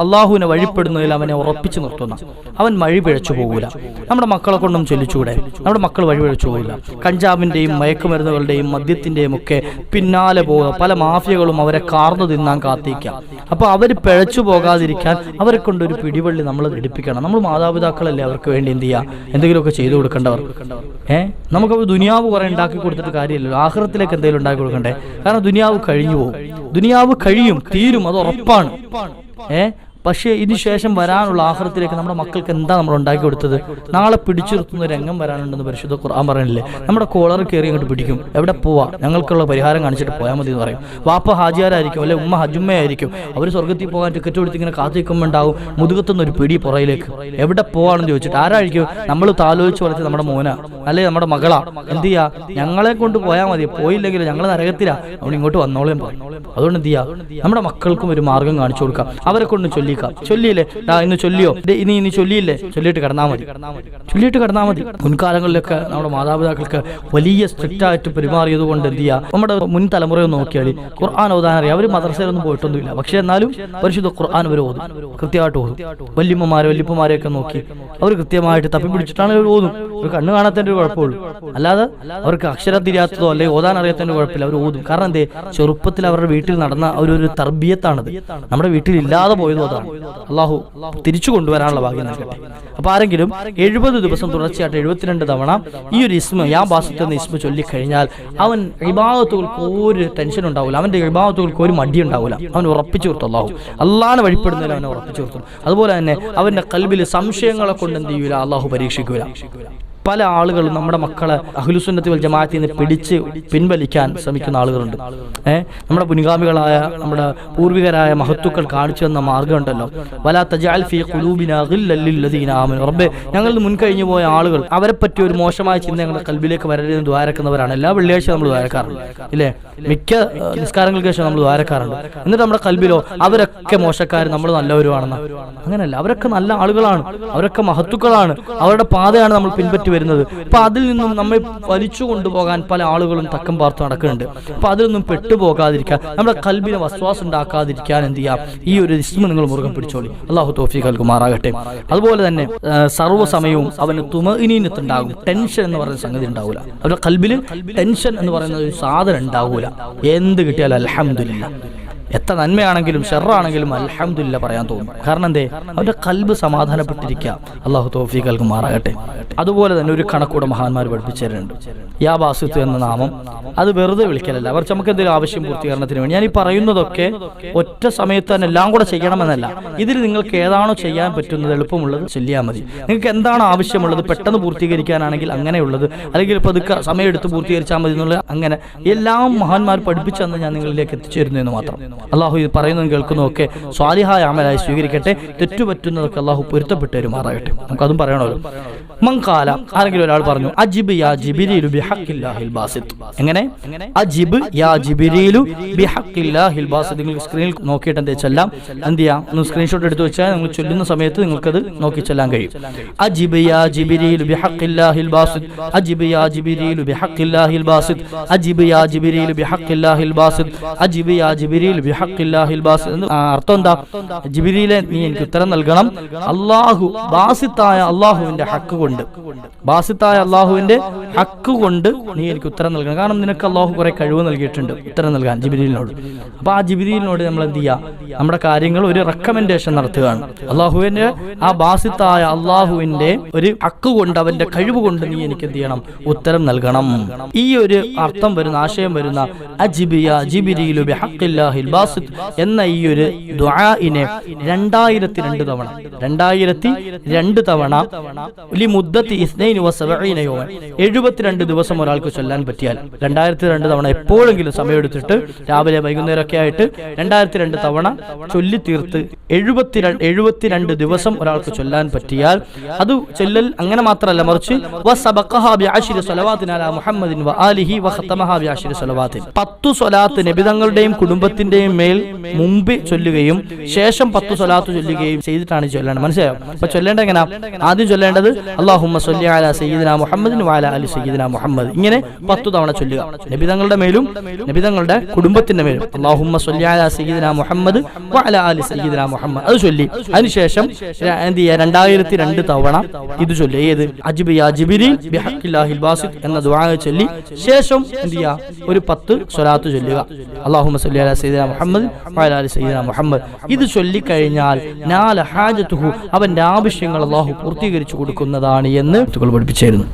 അള്ളാഹുവിനെ വഴിപ്പെടുന്നതിൽ അവനെ ഉറപ്പിച്ചു നിർത്തുന്ന. അവൻ വഴി പിഴച്ചു പോകൂല. നമ്മുടെ മക്കളെ കൊണ്ടും ചൊല്ലിച്ചൂടെ? നമ്മുടെ മക്കൾ വഴി പിഴച്ചു പോകില്ല കഞ്ചാവിന്റെയും മയക്കുമരുന്നുകളുടെയും മദ്യത്തിന്റെയും ഒക്കെ പിന്നാലെ പോകുക പല മാഫിയകളും അവരെ കാർന്നു തിന്നാൻ കാത്തിക്കാം അപ്പൊ അവർ പിഴച്ചു പോകാതിരിക്കാൻ അവരെ കൊണ്ടൊരു പിടിവള്ളി നമ്മൾ ഘടിപ്പിക്കണം. നമ്മൾ മാതാപിതാക്കളല്ലേ അവർക്ക് വേണ്ടി എന്ത് ചെയ്യുക എന്തെങ്കിലുമൊക്കെ ചെയ്തു കൊടുക്കേണ്ടവർ. ഏഹ് നമുക്ക് ദുനിയാവ് കുറെ ഉണ്ടാക്കി കൊടുത്തിട്ട് കാര്യമില്ലല്ലോ. ആഹ്റത്തിലേക്ക് എന്തെങ്കിലും ഉണ്ടാക്കി കൊടുക്കണ്ടേ? കാരണം ദുനിയാവ് കഴിഞ്ഞു പോകും ദുനിയാവ് കഴിയും തീരും അത് ഉറപ്പാണ്. ഏ? പക്ഷേ ഇതിനുശേഷം വരാനുള്ള ആഹാരത്തിലേക്ക് നമ്മുടെ മക്കൾക്ക് എന്താ നമ്മൾ ഉണ്ടാക്കി കൊടുത്തത്? നാളെ പിടിച്ചു നിർത്തുന്ന രംഗം വരാനുണ്ടെന്ന് പരിശുദ്ധ ഖുർആൻ പറയണില്ലേ നമ്മുടെ കോളർ കയറി അങ്ങോട്ട് പിടിക്കും. എവിടെ പോവാ? ഞങ്ങൾക്കുള്ള പരിഹാരം കാണിച്ചിട്ട് പോയാൽ മതി എന്ന് പറയും. വാപ്പ ഹാജിയാരായിരിക്കും അല്ലെ ഉമ്മ ഹജുമ്മയായിരിക്കും അവർ സ്വർഗത്തിൽ പോകാൻ ടിക്കറ്റ് കൊടുത്ത് ഇങ്ങനെ കാത്തിരിക്കുമ്പോൾ ഉണ്ടാവും മുതുകത്തുന്ന ഒരു പിടി പുറയിലേക്ക്. എവിടെ പോവാണെന്ന് ചോദിച്ചിട്ട് ആരായിരിക്കും? നമ്മൾ താലോചിച്ച് വളർത്തി നമ്മുടെ മോന അല്ലെ നമ്മുടെ മകളാ. എന്ത് ചെയ്യാ? ഞങ്ങളെ കൊണ്ട് പോയാൽ മതി. പോയില്ലെങ്കിൽ ഞങ്ങൾ നരകത്തിലാ. അവിടെ ഇങ്ങോട്ട് വന്നോളേം പറയും. അതുകൊണ്ട് എന്ത് ചെയ്യാ? നമ്മുടെ മക്കൾക്കും ഒരു മാർഗം കാണിച്ചു കൊടുക്കാം. അവരെ കൊണ്ട് ചൊല്ലിക്കാം ചൊല്ലിക്കാം ചൊല്ലിയില്ലേ? ഡാ ഇന്ന് ചൊല്ലിയോ? ഇനി ഇനി ചൊല്ലിയില്ലേ? ചൊല്ലിയിട്ട് കടന്നാൽ മതി. ചൊല്ലിയിട്ട് കടന്നാൽ മതി. മുൻകാലങ്ങളിലൊക്കെ നമ്മുടെ മാതാപിതാക്കൾക്ക് വലിയ സ്ട്രിക്റ്റ് ആയിട്ട് പെരുമാറിയത് കൊണ്ട് എന്ത് ചെയ്യുക നമ്മുടെ മുൻ തലമുറയെ നോക്കിയാൽ ഖുർആൻ ഓതാൻ അറിയാം. അവർ മദ്രസയിലൊന്നും പോയിട്ടൊന്നുമില്ല. പക്ഷേ എന്നാലും പരിശുദ്ധ ഖുർആൻ അവർ ഓതും. കൃത്യമായിട്ട് ഓതും. വല്യമ്മമാരെ വല്യപ്പമാരെയൊക്കെ നോക്കി അവർ കൃത്യമായിട്ട് തപ്പി പിടിച്ചിട്ടാണ് അവർ ഓതും. ഒരു കണ്ണ് കാണാത്തതിന്റെ ഒരു കുഴപ്പമുള്ളൂ. അല്ലാതെ അവർക്ക് അക്ഷരം തിരിയാത്തതോ അല്ലെങ്കിൽ ഓതാൻ അറിയാത്തതിന്റെ കുഴപ്പമില്ല. അവർ ഓതും. കാരണം എന്തേ? ചെറുപ്പത്തിൽ അവരുടെ വീട്ടിൽ നടന്ന ഒരു തർബീയത്താണത്. നമ്മുടെ വീട്ടിൽ ഇല്ലാതെ പോയതും അതാണ്. അള്ളാഹു തിരിച്ചു കൊണ്ടുവരാനുള്ള ഭാഗ്യം നൽകട്ടെ. അപ്പൊ ആരെങ്കിലും എഴുപത് ദിവസം തുടർച്ചയായിട്ട് എഴുപത്തിരണ്ട് തവണ ഈ ഒരു ഇസ്മ യാ ബാസിത്ത് എന്ന ഇസ്മ ചൊല്ലിക്കഴിഞ്ഞാൽ അവൻ ഇബാദത്തുകൾക്ക് ഒരു ടെൻഷൻ ഉണ്ടാവില്ല അവന്റെ ഇബാദത്തുകൾക്ക് ഒരു മടി ഉണ്ടാവില്ല അവൻ ഉറപ്പിച്ചു കൊടുത്തു അള്ളാഹു. അള്ളാഹാണ് വഴിപ്പെടുന്നതിൽ അവനെ ഉറപ്പിച്ചു കൊടുത്തു. അതുപോലെ തന്നെ അവന്റെ കൽബിൽ സംശയങ്ങളെ കൊണ്ട് എന്ത് ചെയ്യൂല? അള്ളാഹു പരീക്ഷിക്കൂല. പല ആളുകളും നമ്മുടെ മക്കളെ അഹ്ലുസുന്നത്തി വൽ ജമാഅത്തിൽ നിന്ന് പിടിച്ച് പിൻവലിക്കാൻ ശ്രമിക്കുന്ന ആളുകളുണ്ട്. ഏഹ് നമ്മുടെ മുൻഗാമികളായ നമ്മുടെ പൂർവികരായ മഹത്തുക്കൾ കാണിച്ചു തന്ന മാർഗമുണ്ടല്ലോ വലാ തജാൽ ഫീ ഞങ്ങൾ മുൻകഴിഞ്ഞു പോയ ആളുകൾ അവരെ പറ്റി ഒരു മോശമായ ചിന്ത ഞങ്ങളുടെ കൽബിലേക്ക് വരരുതെന്ന് ദ്വാരക്കുന്നവരാണ്. എല്ലാ വെള്ളിയാഴ്ച നമ്മൾ ദ്വാരക്കാറുണ്ട്. ഇല്ലേ? മിക്ക നിസ്കാരങ്ങൾക്ക് ശേഷം നമ്മൾ ദ്വാരക്കാറുണ്ട്. എന്നിട്ട് നമ്മുടെ കൽബിലോ അവരൊക്കെ മോശക്കാർ നമ്മൾ നല്ലവരുമാണെന്ന് അങ്ങനെയല്ല അവരൊക്കെ നല്ല ആളുകളാണ്. അവരൊക്കെ മഹത്തുക്കളാണ്. അവരുടെ പാതയാണ് നമ്മൾ പിൻപറ്റി വരുന്നത്. അപ്പൊ അതിൽ നിന്നും നമ്മെ വലിച്ചു കൊണ്ടുപോകാൻ പല ആളുകളും തക്കം പാർത്ത് നടക്കുന്നുണ്ട്. അപ്പൊ അതിൽ നിന്നും പെട്ടുപോകാതിരിക്കാൻ നമ്മുടെ കൽബിനെ വസ്വാസം ഉണ്ടാക്കാതിരിക്കാൻ എന്ത് ചെയ്യാം? ഈ ഒരു ഇസ്മ നിങ്ങൾ മുറുകം പിടിച്ചോളി. അള്ളാഹു തോഫി കൽകുമാറാകട്ടെ അതുപോലെ തന്നെ സർവസമയവും അവന് തുമഇനീനത്തുണ്ടാകും. ടെൻഷൻ എന്ന് പറയുന്ന സംഗതി ഉണ്ടാവില്ല അവരുടെ കൽബിൽ ടെൻഷൻ എന്ന് പറയുന്ന ഒരു സാധനം ഉണ്ടാവൂല. എന്ത് കിട്ടിയാലും അൽഹംദുലില്ല. എത്ര നന്മയാണെങ്കിലും ഷെറാണെങ്കിലും അലഹമില്ല പറയാൻ തോന്നും. കാരണം എന്തേ? അവന്റെ കൽബ് സമാധാനപ്പെട്ടിരിക്കുക അള്ളാഹു തോഫീഖ് നൽകുമാറാകട്ടെ. അതുപോലെ തന്നെ ഒരു കണക്കൂടെ മഹാന്മാർ പഠിപ്പിച്ചു തരുന്നുണ്ട് യാ ബാസിത്ത് എന്ന നാമം. അത് വെറുതെ വിളിക്കലല്ല. അവർ നമുക്ക് എന്തെങ്കിലും ആവശ്യം പൂർത്തീകരണത്തിന് വേണ്ടി. ഞാൻ ഈ പറയുന്നതൊക്കെ ഒറ്റ സമയത്ത് തന്നെ എല്ലാം കൂടെ ചെയ്യണമെന്നല്ല. ഇതിൽ നിങ്ങൾക്ക് ഏതാണോ ചെയ്യാൻ പറ്റുന്നത് എളുപ്പമുള്ളത് ചെല്ലിയാൽ മതി. നിങ്ങൾക്ക് എന്താണ് ആവശ്യമുള്ളത് പെട്ടെന്ന് പൂർത്തീകരിക്കാനാണെങ്കിൽ അങ്ങനെയുള്ളത്. അല്ലെങ്കിൽ പതുക്കെ സമയം എടുത്ത് പൂർത്തീകരിച്ചാൽ മതി എന്നുള്ള അങ്ങനെ എല്ലാം മഹാന്മാർ പഠിപ്പിച്ചെന്ന് ഞാൻ നിങ്ങളിലേക്ക് എത്തിച്ചേരുന്നു എന്ന് മാത്രം. അള്ളാഹു ഇത് പറയുന്നതും കേൾക്കുന്നതൊക്കെ സ്വാലിഹായ അമലായി സ്വീകരിക്കട്ടെ തെറ്റുപറ്റുന്നതൊക്കെ അള്ളാഹു പൊരുത്തപ്പെട്ട് വരുമാറാകട്ടെ നമുക്കതും പറയണമല്ലോ. മങ്കാല ആരെങ്കിലും ഒരാൾ പറഞ്ഞു അജിബ് യാ ജിബിരിലു ബിഹഖില്ലാഹിൽ ബാസിത്ത് എങ്ങനെ? അജിബ് യാ ജിബിരിലു ബിഹഖില്ലാഹിൽ ബാസിത്ത് നിങ്ങൾ സ്ക്രീനിൽ നോക്കിയിട്ട് എന്താ ചെല്ലാം എന്ത് ചെയ്യാം? ഒന്ന് സ്ക്രീൻഷോട്ട് എടുത്ത് വെച്ചാൽ നിങ്ങൾ ചൊല്ലുന്ന സമയത്ത് നിങ്ങൾക്കത് നോക്കി ചെല്ലാൻ കഴിയും. അജിബ് യാ ജിബിരിലു ബിഹഖില്ലാഹിൽ ബാസിത്ത് അജിബ് യാ ജിബിരിലു ബിഹഖില്ലാഹിൽ ബാസിത്ത് അജിബ് യാ ജിബിരിലു ബിഹഖില്ലാഹിൽ ബാസിത്ത് അജിബ് യാ ബാസിത്ത് എന്ന് അർത്ഥം എന്താ? ജിബിരിയിലെ നീ എനിക്ക് ഉത്തരം നൽകണം. അള്ളാഹു ബാസിത്തായ അള്ളാഹുവിന്റെ ഹക്ക് കൊണ്ട് ബാസിത്തായ അള്ളാഹുവിന്റെ ഹക്ക് കൊണ്ട് നീ എനിക്ക് ഉത്തരം നൽകണം. കാരണം നിനക്ക് അള്ളാഹു കുറെ കഴിവ് നൽകിയിട്ടുണ്ട്. ഉത്തരം നൽകാൻ ജിബിരിലിനോട്. അപ്പൊ ആ ജിബിരിലിനോട് നമ്മൾ എന്ത് ചെയ്യുക നമ്മുടെ കാര്യങ്ങൾ ഒരു റെക്കമെൻഡേഷൻ നടത്തുകയാണ്. അള്ളാഹുവിന്റെ ആ ബാസിത്തായ അള്ളാഹുവിന്റെ ഒരു ഹക്ക് കൊണ്ട് അവന്റെ കഴിവ് കൊണ്ട് നീ എനിക്ക് എന്ത് ചെയ്യണം? ഉത്തരം നൽകണം. ഈ ഒരു അർത്ഥം വരുന്ന ആശയം വരുന്ന അജിബിയ ജിബിരിയിലു ബിഹഖില്ലാഹിൽ ബാസിത്ത് എന്ന ഈ ഒരു ദുആഇനെ രണ്ടായിരത്തി രണ്ട് തവണ രണ്ടായിരത്തി രണ്ട് തവണ ലി മുദ്ദത്തി ഇസ്നൈൻ വസബഈന യൗമൻ എഴുപത്തിരണ്ട് ദിവസം ഒരാൾക്ക് ചൊല്ലാൻ പറ്റിയാൽ രണ്ടായിരത്തി രണ്ട് തവണ എപ്പോഴെങ്കിലും സമയമെടുത്തിട്ട് രാവിലെ വൈകുന്നേരമൊക്കെ ആയിട്ട് രണ്ടായിരത്തി രണ്ട് തവണ ചൊല്ലി തീർത്ത് എഴുപത്തിരണ്ട് എഴുപത്തിരണ്ട് ദിവസം ഒരാൾക്ക് ചൊല്ലാൻ പറ്റിയാൽ അത് ചൊല്ലൽ അങ്ങനെ മാത്രമല്ല മറിച്ച് പത്തു സ്വലാത്ത് നബിതങ്ങളുടെയും കുടുംബത്തിന്റെയും മേൽ മുമ്പ് ചൊല്ലുകയും ശേഷം പത്ത് സ്വലാത്ത് ചൊല്ലുകയും ചെയ്തിട്ടാണ് ചൊല്ലേണ്ടത്. മനസ്സിലായോ? അപ്പൊ ചൊല്ലേണ്ട എങ്ങനെ? ആദ്യം ചൊല്ലേണ്ടത് അള്ളാഹുമ്മ സല്ലി മുഹമ്മദിൻ വാല അലി സയ്യിദിന മുഹമ്മദ്. ഇങ്ങനെ പത്തു തവണ ചൊല്ലുക. നബിതങ്ങളുടെ മേലും നബിതങ്ങളുടെ കുടുംബത്തിന്റെ മേലും സയ്യിദിന മുഹമ്മദ് വാല അലി സയ്യിദിന മുഹമ്മദ്. അത് ചൊല്ലി. അതിനുശേഷം എന്ത് ചെയ്യുക? രണ്ടായിരത്തി രണ്ട് തവണ ഇത് ചൊല്ലി ഏത്? അജിബ് അജിബിരി എന്ന ദുആ ചൊല്ലി. ശേഷം എന്ത് ചെയ്യുക? ഒരു പത്ത് സ്വലാത്ത് ചൊല്ലുക. അള്ളാഹുമ്മ സല്ലി അലാ സയ്യിദിന മുഹമ്മദ് സയ്യിദിന മുഹമ്മദ്. ഇത് ചൊല്ലിക്കഴിഞ്ഞാൽ നാല ഹാജത്തുഹു അവന്റെ ആവശ്യങ്ങൾ അള്ളാഹു പൂർത്തീകരിച്ചു കൊടുക്കുന്നതാണ് എന്ന് പഠിപ്പിച്ചിരുന്നു.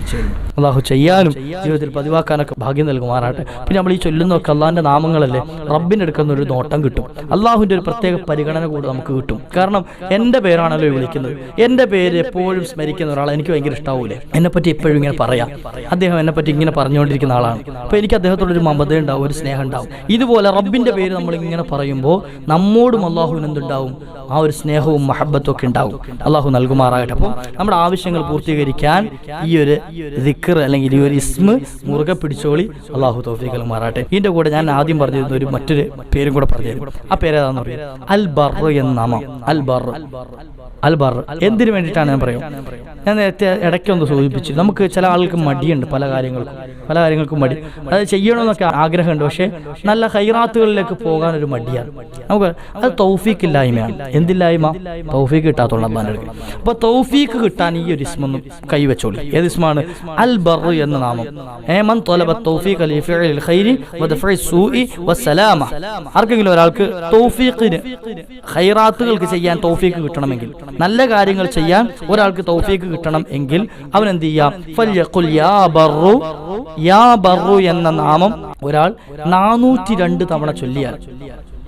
അള്ളാഹു ചെയ്യാനും ജീവിതത്തിൽ പതിവാക്കാനൊക്കെ ഭാഗ്യം നൽകുമാറാട്ടെ പിന്നെ നമ്മൾ ഈ ചൊല്ലുന്നൊക്കെ അള്ളാഹിന്റെ നാമങ്ങളല്ലേ? റബ്ബിനെടുക്കുന്ന ഒരു നോട്ടം കിട്ടും. അള്ളാഹുവിന്റെ ഒരു പ്രത്യേക പരിഗണന കൂടെ നമുക്ക് കിട്ടും. കാരണം എന്റെ പേരാണല്ലോ വിളിക്കുന്നത്. എന്റെ പേര് എപ്പോഴും സ്മരിക്കുന്ന ഒരാൾ എനിക്ക് ഭയങ്കര ഇഷ്ടാവൂലേ. എന്നെ പറ്റി എപ്പോഴും ഇങ്ങനെ പറയാം. അദ്ദേഹം എന്നെ പറ്റി ഇങ്ങനെ പറഞ്ഞുകൊണ്ടിരിക്കുന്ന ആളാണ്. അപ്പൊ എനിക്ക് അദ്ദേഹത്തോടൊരു മമത ഉണ്ടാവും ഒരു സ്നേഹം ഉണ്ടാവും. ഇതുപോലെ റബ്ബിന്റെ പേര് നമ്മൾ ഇങ്ങനെ പറയുമ്പോൾ നമ്മോടും അള്ളാഹുവിന് എന്തുണ്ടാവും? ആ ഒരു സ്നേഹവും മഹബത്തും ഒക്കെ ഉണ്ടാവും. അള്ളാഹു നൽകുമാറാകട്ടെ. അപ്പോൾ നമ്മുടെ ആവശ്യങ്ങൾ പൂർത്തീകരിക്കാൻ ഈ ഒരു ദിക്കർ അല്ലെങ്കിൽ ഈ ഒരു ഇസ്മ മുറുകെ പിടിച്ചോളി അള്ളാഹു തോഫിക്കൽ മാറാട്ടെ ഇതിന്റെ കൂടെ ഞാൻ ആദ്യം പറഞ്ഞിരുന്ന ഒരു മറ്റൊരു പേരും കൂടെ പറഞ്ഞു ആ പേരേതാന്ന് പറയുന്നത് പറയാം അൽ ബർ എന്ന നാമം. അൽ ബർ അൽ ബർ എന്തിനു വേണ്ടിയിട്ടാണ് ഞാൻ പറയും ഞാൻ നേരത്തെ ഇടയ്ക്കൊന്ന് സൂചിപ്പിച്ചു. നമുക്ക് ചില ആൾക്ക് മടിയുണ്ട് പല കാര്യങ്ങൾക്കും പല കാര്യങ്ങൾക്കും മടി. അത് ചെയ്യണമെന്നൊക്കെ ആഗ്രഹമുണ്ട്. പക്ഷേ നല്ല ഹൈറാത്തുകളിലേക്ക് പോകാൻ ഒരു മടിയാണ്. നമുക്ക് അത് തൗഫീഖ് ഇല്ലായ്മയാണ് എന്തില്ലായ്മ? തൗഫീഖ് കിട്ടാത്തോളം അള്ളാന്റെ അടുക്കൽ. അപ്പോൾ തൗഫീഖ് കിട്ടാൻ ഈ ഒരു ഇസ്മൊന്നും കൈവച്ചോളി. ഏത് ഇസ്മാണ്? അൽ ബർ എന്ന നാമം. ഏമൻ തൊലബ തൗഫീഖ് അലി ഫിഅലിൽ ഖൈരി വസലാമ ആർക്കെങ്കിലും ഒരാൾക്ക് തൗഫീഖിന് ഹൈറാത്തുകൾക്ക് ചെയ്യാൻ തൗഫീഖ് കിട്ടണമെങ്കിൽ നല്ല കാര്യങ്ങൾ ചെയ്യാൻ ഒരാൾക്ക് തൗഫീക്ക് കിട്ടണം എങ്കിൽ അവൻ എന്ത് ചെയ്യാം? യാ എന്ന നാമം ഒരാൾ നാനൂറ്റി രണ്ട് തവണ ചൊല്ലിയാൽ.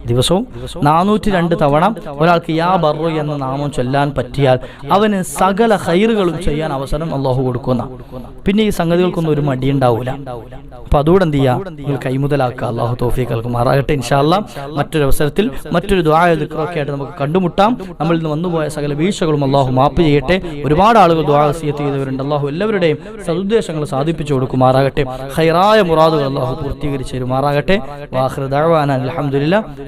ദിവസവും നാനൂറ്റി രണ്ട് തവണ ഒരാൾക്ക് യാ ബറു എന്ന നാമം ചൊല്ലാൻ പറ്റിയാൽ അവന് സകല ഹൈറുകളും ചെയ്യാൻ അവസരം അള്ളാഹു കൊടുക്കുന്ന പിന്നെ ഈ സംഗതികൾക്കൊന്നും ഒരു മടി മടിയുണ്ടാവൂല അപ്പൊ അതുകൂടെ എന്ത് ചെയ്യാം? നിങ്ങൾ കൈമുതലാക്കുക. അള്ളാഹു തോഫീക്ക് നൽകുമാറാകട്ടെ ഇൻഷാല്ല മറ്റൊരു അവസരത്തിൽ മറ്റൊരു ദ്വാരൊക്കെ ആയിട്ട് നമുക്ക് കണ്ടുമുട്ടാം. നമ്മൾ ഇന്ന് വന്നുപോയ സകല വീഴ്ചകളും അള്ളാഹു മാപ്പ് ചെയ്യട്ടെ. ഒരുപാട് ആളുകൾ ദ്വാരസീയത്ത് ചെയ്തവരുണ്ട്. അള്ളാഹു എല്ലാവരുടെയും സതുദ്ദേശങ്ങൾ സാധിപ്പിച്ചു കൊടുക്കുമാറാകട്ടെ. ഹൈറായ മുറാദുകൾ അള്ളാഹു പൂർത്തീകരിച്ച് തരുമാറാകട്ടെ. അലഹമുല്ല